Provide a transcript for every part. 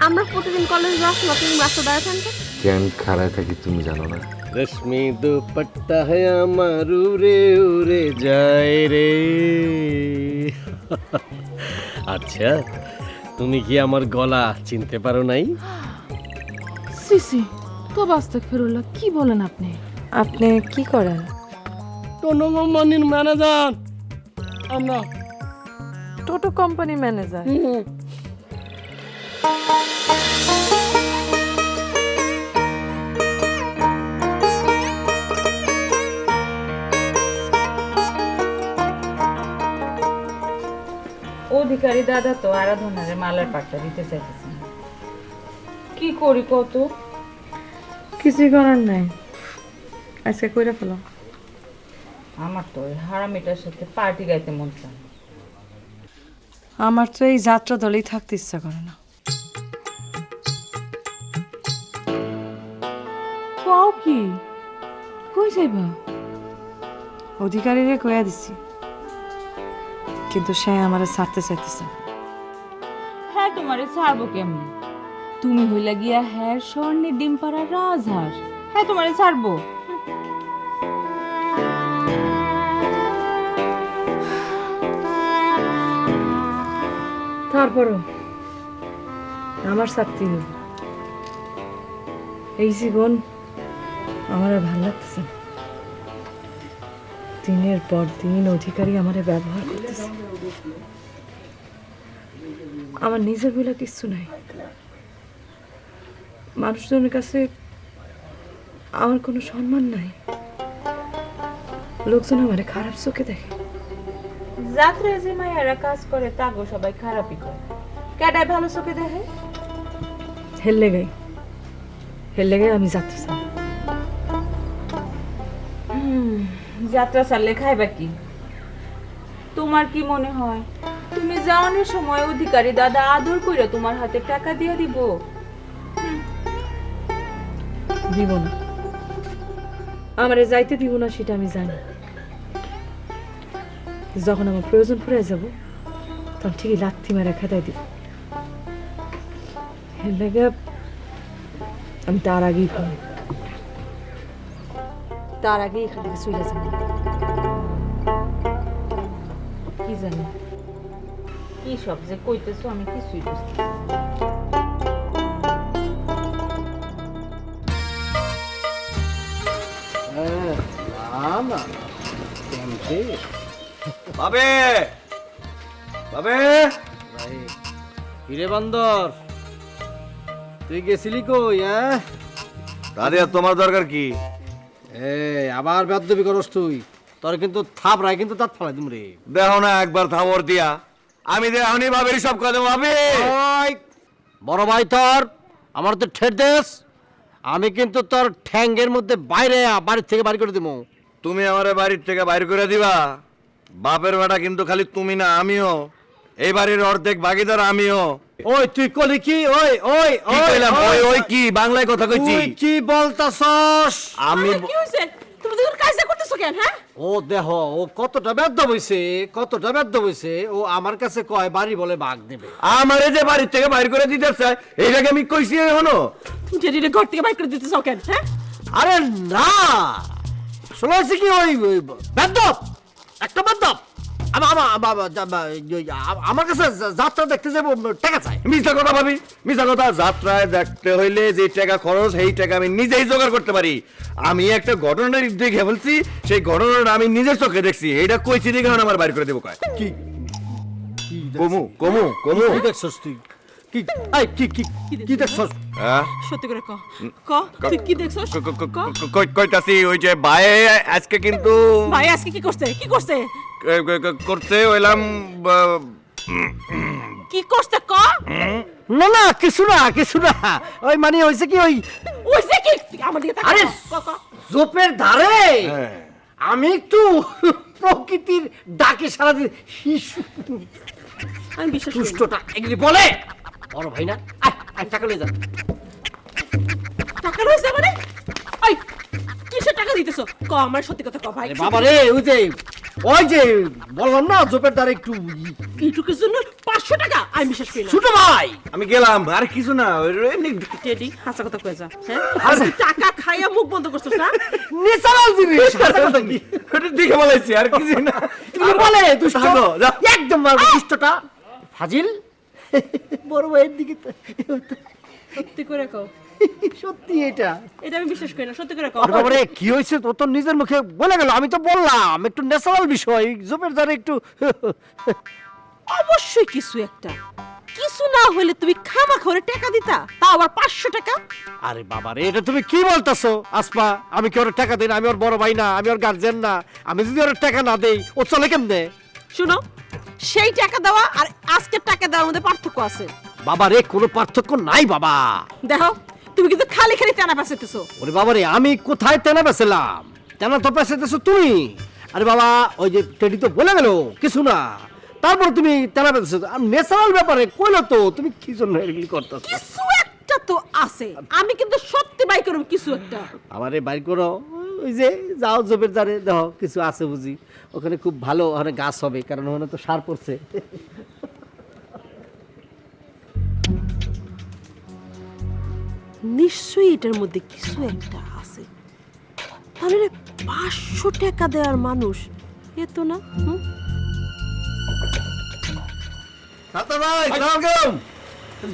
রাস্তা দাঁড়ায় থাকবে কেন খাড়ায় থাকি তুমি জানো না। রশ্মি দুপট্টা है আমার উড়ে উড়ে যায় রে। আচ্ছা তুমি কি আমার গলা চিনতে পারো নাই? সিসি তো বাস্তব ফেরুল্লাহ কি বলেন আপনি? আপনি কি করেন? টোনো কোম্পানির ম্যানেজার। আমরা টোটো কোম্পানি ম্যানেজার? অধিকারী দাদা তো আরাধনারে মালার পাটটা দিতে চাইতেছেন কি করি কত কিছুই করার নাই। আজকে কইরা ফেলো। আমার তো ওই হারামিটার সাথে পার্টি গাইতে মন চায় আমার তো এই যাত্রা দলেই থাকতে ইচ্ছা করে না। কই যাইবা অধিকারীরে কইয়া দিছি। কিন্তু সে আমারে ছাড়তে চাইতেছে হ্যাঁ তোমারে ছাড়বো কেমনে? তুমি হইলা গিয়া হ্যাঁ স্বর্ণের ডিম পাড়ার রাজহাঁস। হ্যাঁ তোমারে ছাড়বো। তারপরও আমার হবে। এই জীবন আমার আর ভালো লাগতেছে না। দিনের পর দিন অধিকারী আমারে ব্যবহার করতেছে। আমার নিজের বলে কিচ্ছু নাই। মানুষজনের কাছে আমার কোনো সম্মান নাই। লোকজন আমারে খারাপ চোখে দেখে। যাত্রায় যে মায়েরা কাজ করে তাগো সবাই খারাপই করে। কেডায় ভালো চোখে দেখে? হেললে গাই হেললে গাই আমি যাত্রা চাই। যাত্রা ছাড়লে খাইবা কি? তোমার কি মনে হয়? তুমি যাওয়ানোর সময় অধিকারী দাদা আদর কইরা তোমার হাতে টাকা দিয়ে দিব। দিব না। আমারে যাইতে দিব না, সেটা আমি জানি। যখন আমার প্রয়োজন পড়ে যাব, তখন ঠিকই লাথি মারা খেদাই দিব। আমি তার আগেই ভাবি। তার আগেই এখান থেকে চলে যাব কি জানি? কি সব যে কইতেছো আমি কিছুই বুঝতে পারছি বাবে! হিরে বান্দর? তুই গেছিলি কই হ্যাঁ? তোমার দরকার কি? এই আবার বেদবি করস তুই। তোর কিন্তু থাপ রায় কিন্তু তাত ফেলাই দিম রে। দেখো না একবার থামর দিয়া। আমি দেখনি ভাবের সব কথা ভাবে। ওই বড় ভাই তোর আমার তো ঠের দেশ। আমি কিন্তু তোর ঠ্যাঙ্গের মধ্যে বাইরে বাড়ির থেকে বাড়ি করে দেবো তুমি আমারে বাড়ির থেকে বাইর করে দিবা। বাপের বেটা কিন্তু খালি তুমি না আমিও। এই বাড়ির অর্ধেক ভাগিদার আমিও। ওই তুই কলি কি? ওই ওই কি কইলাম? ওই। ওই কি? বাংলায় কথা কইছি। তুই কি বলতাছস? আমি কি তুমি দুজন কাজটা করতেছো কেন হ্যাঁ? ও দেহ ও কতটা ব্যর্থ হইছে কতটা ব্যর্থ হইছে ও আমার কাছে কয় বাড়ি বলে ভাগ দেবে আমারে যে বাড়ি থেকে বাইর করে দিতে চায় এইটাকে আমি কইছি এখনও। তুমি জেডিরে ঘর থেকে বাইর করে দিতেছো কেন হ্যাঁ? আরে না! হচ্ছে কি ওই বেদ্যপ একটা বেদ্যপ ওই আ- আমার কাছে যাত্রা দেখতে যাব টাকা চাই। মিথ্যা কথা ভাবি। মিথ্যা কথা যাত্রায় দেখতে হইলে যে টাকা খরচ সেই টাকা আমি নিজেই জোগাড় করতে পারি। আমি একটা ঘটনার দেখে ফেলছি সেই ঘটনাটা আমি নিজের চোখে দেখছি। কইছি দেখে এখন আমার বাইর করে দেবো কয়। কি? কমু কমু কমু। কি দেখছস তুই? কি? আই কি কি কি দেখছস? হ্যাঁ? সত্যি করে ক। ক? তুই কি দেখছস? ক- ক- ক- ক? ক- কই- কইতাছি ওই যে ভাই আজকে কিন্তু ভাই আজকে কি করছে? কি করছে? ক- ক- ক- করতে হইলাম আহ, কি করছে ক? না না কিছু না কিছু না। ওই মানে হয়েছে কি ওই ওই যে কি? আমার দিকে তাকা আরে! ক ক। জোপের ধারে। আমি একটু প্রকৃতির ডাকে সারাদিন শিশু। আমি বিশ্বাস দুষ্টটা এগুলি বলে। বড় ভাই না। আয়, টাকা লয়ে যা। টাকা রয়েছে মানে? এই কিসের টাকা দিতেছো? ক আমার সত্যি কথা ক ভাই। বাবা রে ওই যে ওই যে বললাম না জোপের দ্বারা একটু এইটুকুর জন্য পাঁচশো টাকা আমি বিশ্বাস করি না। ছোট ভাই! আমি গেলাম আর কিছু না ওই এমনি টেডি হাসা কথা কয়ে যা হ্যাঁ? টাকা খাইয়া মুখ বন্ধ করছিস না? ন্যাচারাল জিনিস! হাসা কথা কি? ওটা দেখে বলাইছি আর কিছু না। তুমি বলে দুষ্ট? থাকো, একদম মারবো দুষ্টটা। ফাজিল? বড় ভাইয়ের দিকে সত্যি করে কও। সত্যি এটা। এটা আমি বিশ্বাস করি না সত্যি করে কি হয়েছে তো নিজের মুখে বলে গেল আমি তো বললাম একটু ন্যাচারাল বিষয় জোপের দ্বারা একটু অবশ্যই কিছু একটা। কিছু না হলে তুমি খামা খরে টাকা দিতা তাও আবার পাঁচশো টাকা? আরে বাবা রে এটা তুমি কি বলতেছো? আসমা আমি কি ওর টাকা দিই না? আমি ওর বড় ভাই না আমি ওর গার্জেন না আমি যদি ওর টাকা না দেই ও চলে কেমনে? শুনো সেই টাকা দেওয়া আর আজকের টাকা দেওয়ার মধ্যে পার্থক্য আছে। বাবা রে কোনো পার্থক্য নাই বাবা। দেখো তুমি কিন্তু খালি খালি টানা পাশাইতেছো ওরে বাবা রে আমি কোথায় তেনা বেছিলাম তেনা তো পেছাইতেছো তুমি। আরে বাবা ওই যে টেডি তো বলে গেল কিছু না। তারপর তুমি বেঁচেছো আর ন্যাচারাল ব্যাপারে কইলো তো তুমি কি জন্য এগুলি করতেছো? কিছু একটা তো আছে। আমি কিন্তু সত্যি বাই করব কিছু একটা। আমারে বাই করো। ওই যে যাও জবের দ্বারে দেখো কিছু আছে বুঝি। ওখানে খুব ভালো ওখানে গাছ হবে কারণ ওখানে তো সার পড়ছে। নিশ্চয়ই এটার মধ্যে কিছু একটা আছে। তাহলে পাঁচশো টাকা দেওয়ার মানুষ এ তো না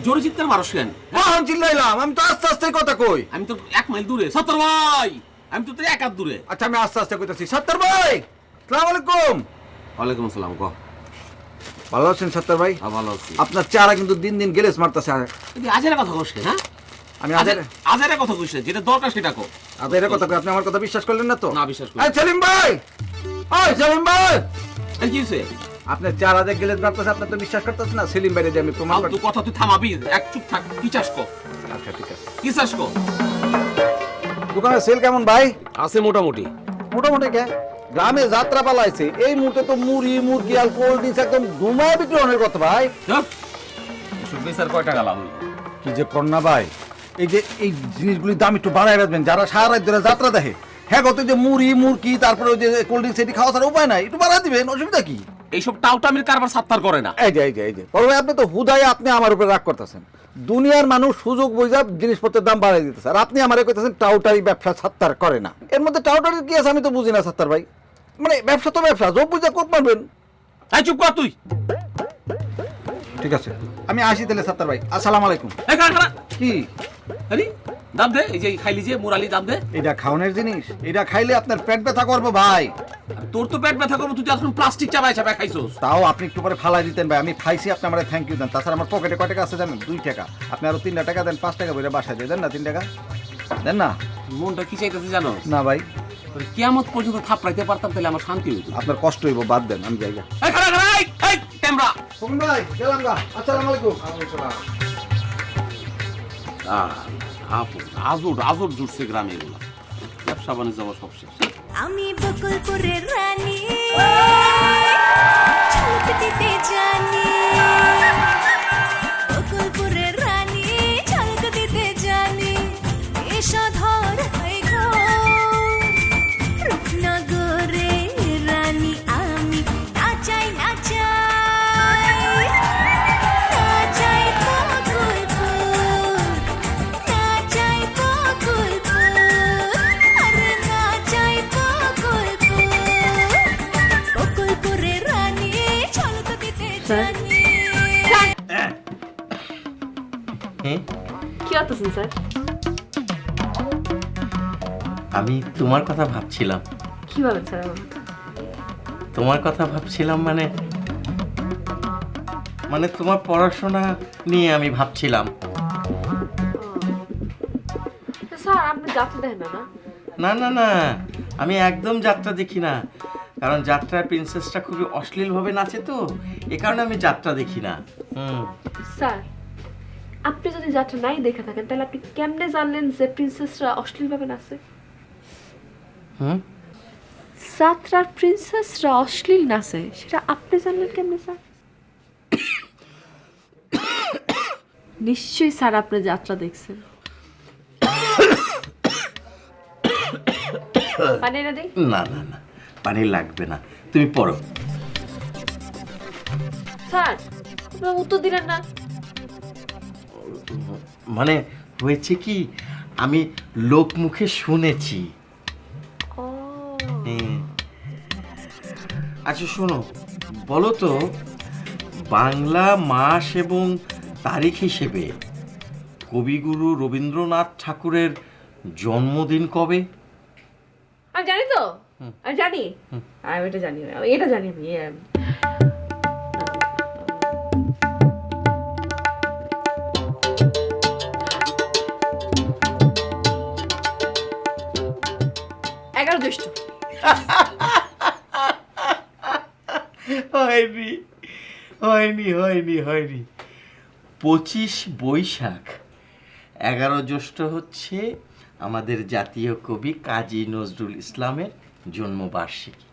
জোরে চিৎকার মারস কেন? কখন চিল্লাইলাম আমি তো আস্তে আস্তে কথা কই। আমি তো এক মাইল দূরে। সত্তর ভাই! আমি তো তোর এক হাত দূরে। আচ্ছা আমি আস্তে আস্তে কইতাছি। সত্তর ভাই! সালাম আলাইকুম। ওয়ালাইকুম আসসালাম কহ ভালো আছেন সত্তর ভাই? ভালো আছি। আপনার চেহারা কিন্তু দিন দিন গেলেস মারতেছে। আজেরা কথা কস হ্যাঁ? আমি আদের আজেরা কথা কইস না, যেটা দরকার সেটা কো। আদের কথা আপনি আমার কথা বিশ্বাস করলেন না তো? না বিশ্বাস করি এই সেলিম ভাই! ওই সেলিম ভাই! এই কি হইছে? আপনার চেহারা দেখ গেলেস মারতেছে আপনি তো বিশ্বাস করতেছেন না সেলিম ভাই দিয়ে আমি প্রমাণ করতে কথা তুই থামাবি এক চুপ থাক কি চাস কো? আচ্ছা ঠিক আছে। কি চাস কো? দোকানের সেল কেমন ভাই? আছে মোটামুটি। মোটামুটি কে? গ্রামে যাত্রা পালাইছে এই মুহূর্তে তো মুড়ি মুরগি আর কোল্ড ড্রিঙ্কস একদম ধুমায় বিক্রি অনেক কথা ভাই। এসব কয় টাকা লাভ কি যে কন্যা ভাই। এই যে এই জিনিসগুলির দাম একটু বাড়ায় রাখবেন যারা সারা রাত ধরে যাত্রা দেখে। হ্যাঁ কত যে মুড়ি মুরগি তারপরে ওই যে কোল্ড ড্রিঙ্কস এটি খাওয়া ছাড়া উপায় নাই একটু বাড়ায় দিবেন অসুবিধা কি? এইসব টাউটামির কারবার সাত্তার করে না। এই যে এই যে এই যে বড় ভাই আপনি তো হুদায় আপনি আমার উপরে রাগ করতেছেন। দুনিয়ার মানুষ সুযোগ বুঝা জিনিসপত্রের দাম বাড়াই দিতেছে। আর আপনি আমারে কইতেছেন টাউটারি ব্যবসা সাত্তার করে না। এর মধ্যে টাউটারি কি আছে আমি তো বুঝি না সাত্তার ভাই। মানে ব্যবসা তো ব্যবসা যোগ বুঝা কোপ মারবেন। এই চুপ কর তুই। ঠিক আছে। আমি আসি তাহলে সাত্তার ভাই। আসসালাম আলাইকুম। এই খানা খানা। কি? আরে দাম দে এই যে খাইলি যে মুরালি দাম দে। এটা খাওয়ানোর জিনিস। এটা খাইলে আপনার পেট ব্যথা করব ভাই। তোর তো পেট ব্যথা করব তুই এখন প্লাস্টিক চাবাই চাবাই খাইছস। তাও আপনি একটু পরে ফালাই দিতেন ভাই। আমি খাইছি আপনি আমার থ্যাংক ইউ দেন। তাছাড়া আমার পকেটে কয় টাকা আছে জানেন? দুই টাকা। আপনি আরও তিনটা টাকা দেন পাঁচ টাকা বলে বাসায় দিয়ে। দেন না তিন টাকা? দেন না? মনটা কি চাইতেছে জানো? না ভাই। কিয়ামত পর্যন্ত থাপড়াইতে পারতাম তাহলে আমার শান্তি হইতো। আপনার কষ্ট হইব বাদ দেন আমি যাই এই খানা খানা এই এই ক্যামেরা। ভাই গেলাম গা। আসসালামু আলাইকুম। আজর আজর জুটছে গ্রামে এগুলো। ব্যবসা বাণিজ্য আবার সব শেষ। আমি বকুলপুরের রানী। দিতে জানি। আমি তোমার কথা ভাবছিলাম। কি বলেন স্যার তোমার কথা ভাবছিলাম মানে মানে তোমার পড়াশোনা নিয়ে আমি ভাবছিলাম। স্যার আপনি যাত্রা দেখেন না না? না না আমি একদম যাত্রা দেখি না। কারণ যাত্রার প্রিন্সেসটা খুবই অশ্লীলভাবে নাচে তো এ কারণে আমি যাত্রা দেখি না। হুম। স্যার আপনি যদি যাত্রা নাই দেখে থাকেন তাহলে আপনি কেমনে জানলেন যে প্রিন্সেসরা অশ্লীলভাবে নাচে? হুম যাত্রার প্রিন্সেসরা অশ্লীল নাচে সেটা আপনি জানলেন কেমনে স্যার নিশ্চয়ই স্যার আপনি যাত্রা দেখছেন। পানি এনে দিই না না না পানি লাগবে না। তুমি পড়ো। স্যার আপনারা উত্তর দিলেন না। মানে হয়েছে কি আমি লোক মুখে শুনেছি। আচ্ছা শোনো বলো তো বাংলা মাস এবং তারিখ হিসেবে কবিগুরু রবীন্দ্রনাথ ঠাকুরের জন্মদিন কবে? আমি জানি তো? আমি জানি? আমি এটা জানি না। এটা জানি আমি হয়নি। হয়নি হয়নি হয়নি। পঁচিশ বৈশাখ। এগারো জ্যৈষ্ঠ হচ্ছে আমাদের জাতীয় কবি কাজী নজরুল ইসলামের জন্মবার্ষিকী।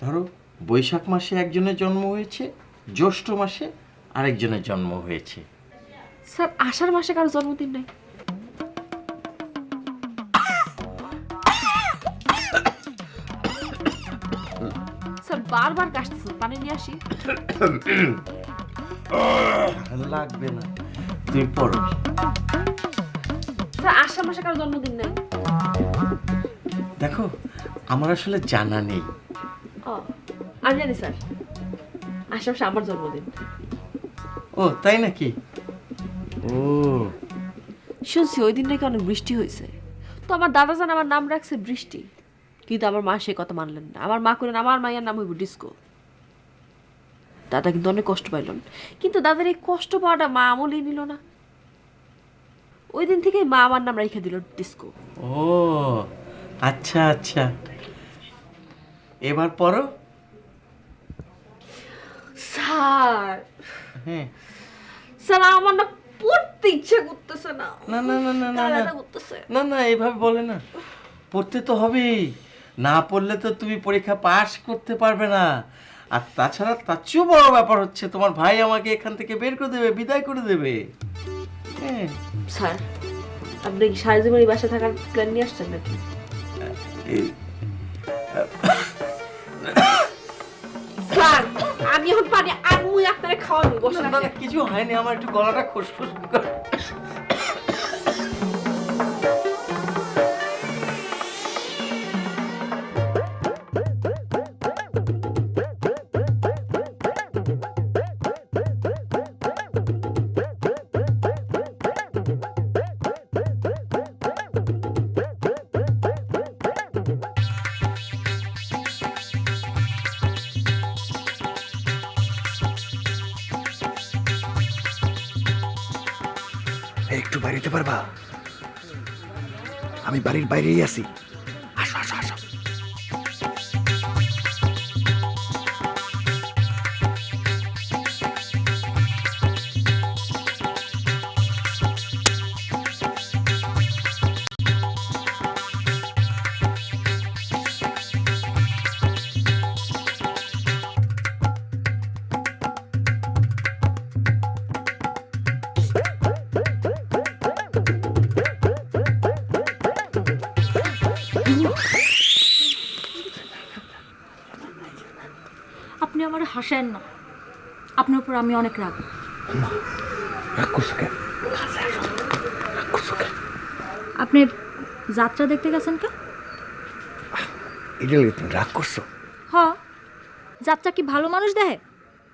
ধরো, বৈশাখ মাসে একজনের জন্ম হয়েছে, জ্যৈষ্ঠ মাসে আরেকজনের জন্ম হয়েছে। স্যার, আষাঢ় মাসে কারও জন্মদিন নাই। স্যার বারবার কাশতেছেন পানি নিয়ে আসি। লাগবে না। তুমি পড়ো। স্যার আষাঢ় মাসে কারও জন্মদিন নাই। দেখো আমার আসলে জানা নেই। ও আমি জানি স্যার। আষাঢ় মাসে আমার জন্মদিন। ও তাই নাকি? ও। শুনছি ওই দিন নাকি অনেক বৃষ্টি হয়েছে। তো আমার দাদা জান আমার নাম রাখছে বৃষ্টি। কিন্তু আমার মা সে কথা মানলেন না। আমার মা করলেন আমার মায়ের নাম হইব ডিস্কো। দাদা কিন্তু অনেক কষ্ট পাইলেন। কিন্তু দাদার এই কষ্ট পাওয়াটা মা আমলেই নিল না। ওই দিন থেকেই মা আমার নাম রেখে দিল ডিস্কো। ও আচ্ছা আচ্ছা। এবার পড়ো। স্যার। হ্যাঁ। স্যার আমার না পড়তে ইচ্ছে করতেছে না। না না না না না না না এভাবে বলে না। পড়তে তো হবেই। না পড়লে তো তুমি পরীক্ষা পাশ করতে পারবে না। আর তাছাড়া তার চেয়েও বড় ব্যাপার হচ্ছে তোমার ভাই আমাকে এখান থেকে বের করে দেবে বিদায় করে দেবে। হ্যাঁ। স্যার আপনি কি সারা জীবন এই বাসায় থাকার প্ল্যান নিয়ে আসছেন নাকি? স্যার আমি এখন পানি আমি আপনারে খাওয়াবো বসে কিছু হয়নি আমার একটু গলাটা খুসখুস করে। আমি বাড়ির হাসায়েন না। আপনার উপর আমি অনেক রাগ। আপনি যাত্রা দেখতে গেছেন কে? রাগ করছ হ। যাত্রা কি ভালো মানুষ দেহে?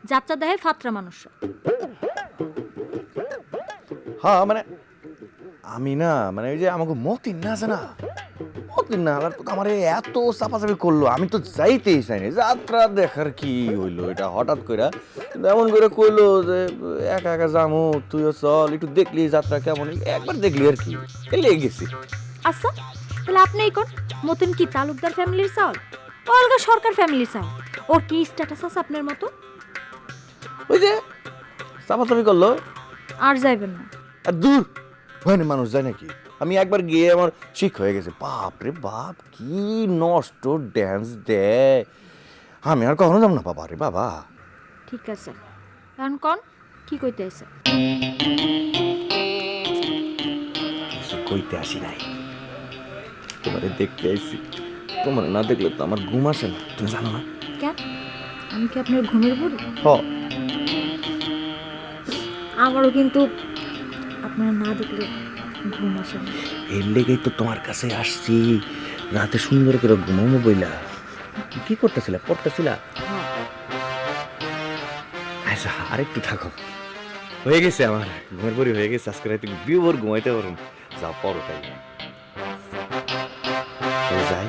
যাত্রা দেহে ফাত্রা মানুষ। হ্যাঁ মানে আমি না মানে ওই যে আমাকে মতিন না আছে না না আলার তো আমার এত চাপাচাপি করল আমি তো যাইতেই চাইনি। যাত্রা দেখার কি হইল এটা হঠাৎ করে কিন্তু এমন করে কইলো যে একা একা যামু তুইও চল একটু দেখলি যাত্রা কেমন? একবার দেখলি আর কি লেগে গেছি। আচ্ছা তাহলে আপনি কোন মতন কি তালুকদার ফ্যামিলির চাউল অলগা সরকার ফ্যামিলির চাউল ওর কি স্ট্যাটাস আছে আপনার মতো? ওই যে চাপাচাপি করল। আর যাইবেন না। আর দূর হয় না মানুষ যায় নাকি? আমি একবার গিয়ে আমার শিখ হয়ে গেছে। বাপ রে বাপ কি নষ্ট ড্যান্স দেয়। আমি আর কখনো যাব না বাবা রে বাবা। ঠিক আছে। এখন কোন কি কইতে আছে? কিছু কইতে আসি নাই। তোমারে দেখতে আইছি। তোমার না দেখলে তো আমার ঘুম আসে না। তুমি জানো না? কেন? আমি কি আপনার ঘুমের বুড়ি? হ। আমারও কিন্তু আপনার না দেখলে ঘুম আসে না এর লেগেই তো তোমার কাছে আসছি। রাতে সুন্দর করে ঘুমাবো বইলা। কি করতেছিলা? পড়তেছিলা? আচ্ছা আরেকটু থাকো। হয়ে গেছে আমার। ঘুমের পরি হয়ে গেছে। আজকে রাতে বিভোর ঘুমাইতে পারুন যা পড়ো তাই। যাই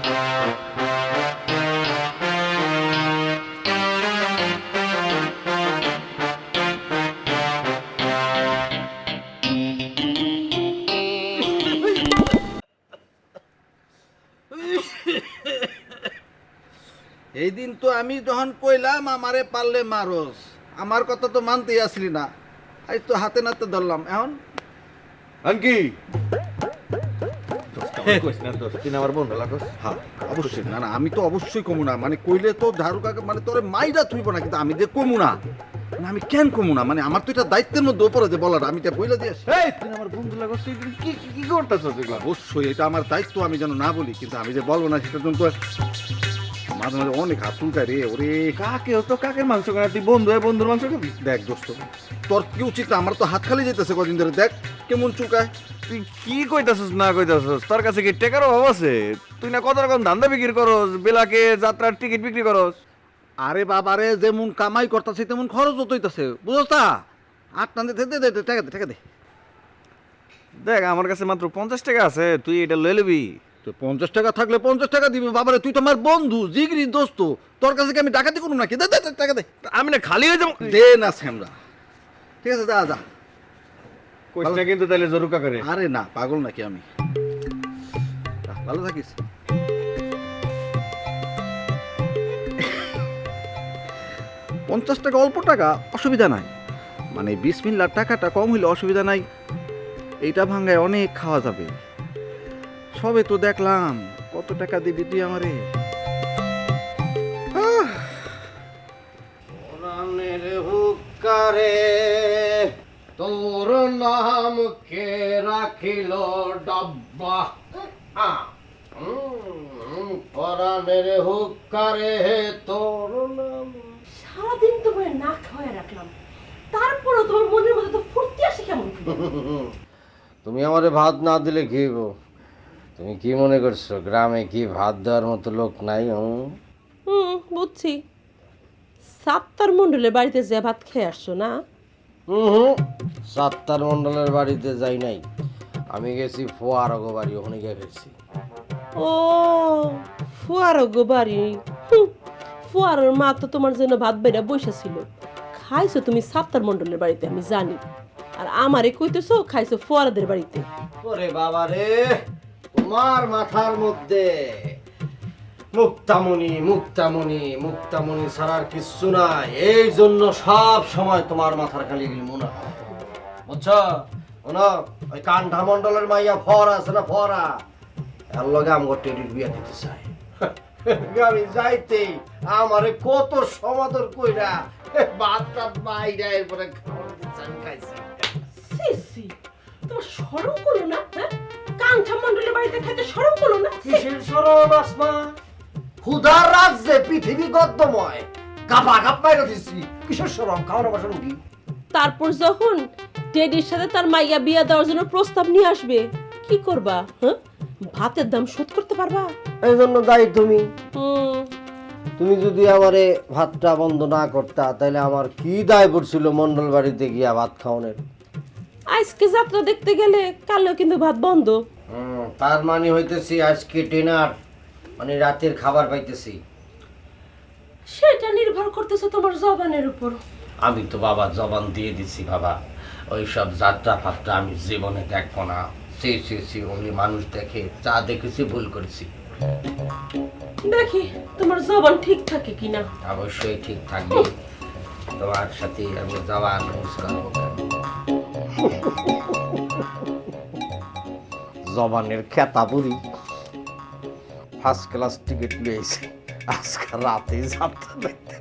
তো আমি যখন কইলাম আমারে পারলে মারস। আমার কথা তো মানতেই আসলি না। আজ তো হাতে নাতে ধরলাম। এখন? লাগস হ্যাঁ অবশ্যই। না না আমি তো অবশ্যই কমু না। মানে কইলে তো ঝাড়ু কাকা মানে তোরে মাইরা তুইব না কিন্তু আমি যে কমু না আমি কেন কমু না? মানে আমার তো এটা দায়িত্বের মধ্যে ওপরে যে বলার আমি এটা বইলে দিয়ে এই তুই আমার বন্ধু লাগস কি কি- কি অবশ্যই এটা আমার দায়িত্ব আমি যেন না বলি কিন্তু আমি যে বলব না সেটা তো মাঝে মাঝে অনেক হাত চুলকায় রে ওরে। কাকে? তো কাকের মাংস কেনা তুই বন্ধু হয়ে বন্ধুর মাংস খাবি? দেখ দোস্ত তোর কি উচিত? না? আমার তো হাত খালি যেতেছে কদিন ধরে। দেখ কেমন চুলকায়। তুই কি কইতাছস না কইতাছস? তোর কাছে কি টেকার অভাব আছে? তুই না কত রকম ধান্দা বিক্রি করস? বেলাকে যাত্রার টিকিট বিক্রি করস? আরে বাবারে যেমন কামাই করতেছে তেমন খরচ হইতাছে। বুঝছ তা? আট টান দে দে দে দে, টাকা দে টাকা দে। দেখ আমার কাছে মাত্র পঞ্চাশ টাকা আছে তুই এটা লয়ে নিবি তো পঞ্চাশ টাকা থাকলে পঞ্চাশ টাকা দিবি। বাবারে তুই তো আমার বন্ধু জিগরি দোস্ত। তোর কাছে কি আমি ডাকাতি করুন নাকি? দে টাকা দে। আমি না খালি হয়ে যাব। দে না শ্যামরা। ঠিক আছে যা যা। কইস কিন্তু তাহলে জরুকা করে আরে না পাগল নাকি আমি। ভালো থাকিস। পঞ্চাশ টাকা অল্প টাকা অসুবিধা নাই। মানে বিশ মিল্লার টাকাটা কম হইলে অসুবিধা নাই। এইটা ভাঙ্গায় অনেক খাওয়া যাবে। সবে তো দেখলাম। কত টাকা দিবি তুই আমারে? কোরআনের হুকারে তোর নাম কে রাখিল ডাব্বা? কোরআনের হুকারে তোর নাম। সারাদিন তোমার না খাওয়াই রাখলাম। তারপরও তোমার মনের মধ্যে তো ফুর্তি আসে কেমন তুমি আমারে ভাত না দিলে হইব? তুমি কি মনে করছ গ্রামে কি ভাত দেওয়ার মতো লোক নাই? হুম? বুঝছি। সাত্তার মন্ডলের বাড়িতে যে ভাত খেয়ে আসছো না? হুম সাত্তার মন্ডলের বাড়িতে যাই নাই। আমি গেছি ফোয়ারগ বাড়ি ওখানে গিয়ে গেছি ও ফুয়ারো বাড়ি ফুয়ারোর মা তো তোমার জন্য ভাত বেড়া বসেছিল খাইছো তুমি সাত্তার মন্ডলের বাড়িতে আমি জানি। আর আমারে কইতেছো খাইছো ফুয়ারাদের বাড়িতে। ওরে বাবা রে তোমার মাথার মধ্যে। মুক্তামণি মুক্তামণি মুক্তামণি ছাড়ার কিচ্ছু নাই। এই জন্য সব সময় তোমার মাথার খালি মনে ওই কান্ঠা মন্ডলের মাইয়া ফরা আছে না ফরা? এর লগে আমার টেডির বিয়ে দিতে চাই আমি যাইতে আমারে কত সমাদর কইরা ভাত বাইরে এরপরে খাওয়া তোমার সরম করল না হ্যাঁ? কাঙ্ক্ষা মন্ডলের বাড়িতে খাইতে সরম করল না? কিসের সরম আসমা? ক্ষুধার রাজ্যে পৃথিবী গদ্যময়। গাপা গাপ মাইরা দিচ্ছি কিসের সরম খাওয়ানো বাসন উঠি তারপর যখন টেডির সাথে তার মাইয়া বিয়া দেওয়ার জন্য প্রস্তাব নিয়ে আসবে কি করবা হ্যাঁ? ভাতের দাম শোধ করতে পারবা? এই জন্য দায়ী তুমি। হুম। তুমি যদি আমারে ভাতটা বন্ধ না করতা তাহলে আমার কি দায় পড়ছিল মন্ডল বাড়িতে গিয়া ভাত খাওয়ানোর? আজকে যাত্রা দেখতে গেলে কালো কিন্তু ভাত বন্ধ। হুম, তার মানে হইতেছি আজকে ডিনার মানে রাতের খাবার পাইতেছি। সেটা নির্ভর করতেছে তোমার জবানের উপর। আমি তো বাবা জবান দিয়ে দিছি বাবা। ওই সব যাত্রা ফাত্রা আমি জীবনে দেখব না। সে সে সে ওগুলি মানুষ দেখে যা দেখেছি ভুল করেছি। দেখি তোমার জবান ঠিক থাকে কিনা। অবশ্যই ঠিক থাকবে। তোমার সাথে আমি জবান নমস্কার জবানের খেতা পুরি ফার্স্ট ক্লাস টিকিট পেয়েছি আজকে রাতে যাত্রা দেখতে